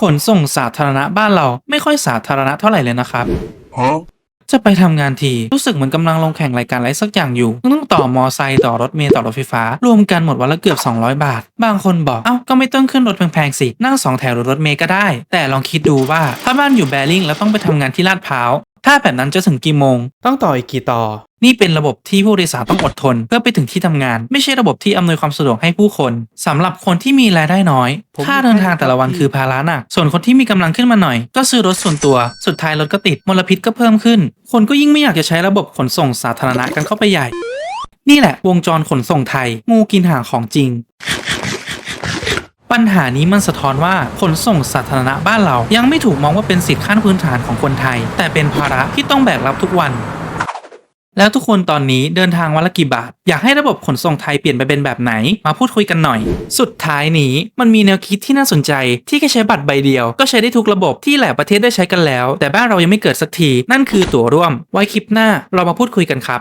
ขนส่งสาธารณะบ้านเราไม่ค่อยสาธารณะเท่าไหร่เลยนะครับ Huh? จะไปทำงานที รู้สึกเหมือนกำลังลงแข่งรายการอะไรสักอย่างอยู่ต้องต่อมอไซค์ต่อรถเมล์ต่อรถไฟฟ้า รวมกันหมดวันละเกือบ 200 บาท บางคนบอก เอ้า ก็ไม่ต้องขึ้นรถแพงๆสิ นั่งสองแถวหรือรถเมล์ก็ได้ แต่ลองคิดดูว่า ถ้าบ้านอยู่แบริ่งแล้วต้องไปทำงานที่ลาดพร้าว ถ้าแบบนั้นจะถึงกี่โมง ต้องต่ออีกกี่ต่อ นี่เป็นระบบที่ผู้โดยสารต้องอดทน เพื่อไปถึงที่ทำงาน ไม่ใช่ระบบที่อำนวยความสะดวกให้ผู้คนสำหรับคนที่มีรายได้น้อยผมค่าเดินทางแต่ละวันคือภาระหนัก ส่วนคนที่มีกำลังขึ้นมาหน่อย ก็ซื้อรถส่วนตัว สุดท้ายรถก็ติดมลพิษก็เพิ่มขึ้น คนก็ยิ่งไม่อยากจะใช้ระบบขนส่งสาธารณะกันเข้าไปใหญ่ นี่แหละวงจรขนส่งไทย งูกินหางของจริง ปัญหานี้มันสะท้อนว่าขนส่งสาธารณะบ้านเรา ยังไม่ถูกมองว่าเป็นสิทธิขั้นพื้นฐานของคนไทย แต่เป็นภาระที่ต้องแบกรับทุกวันแล้วทุกคนตอนนี้เดินทางวันละกี่บาท อยากให้ระบบขนส่งไทยเปลี่ยนไปเป็นแบบไหน มาพูดคุยกันหน่อย สุดท้ายนี้มันมีแนวคิดที่น่าสนใจ ที่แค่ใช้บัตรใบเดียว ก็ใช้ได้ทุกระบบที่หลายประเทศได้ใช้กันแล้ว แต่บ้านเรายังไม่เกิดสักที นั่นคือตั๋วร่วม ไว้คลิปหน้าเรามาพูดคุยกันครับ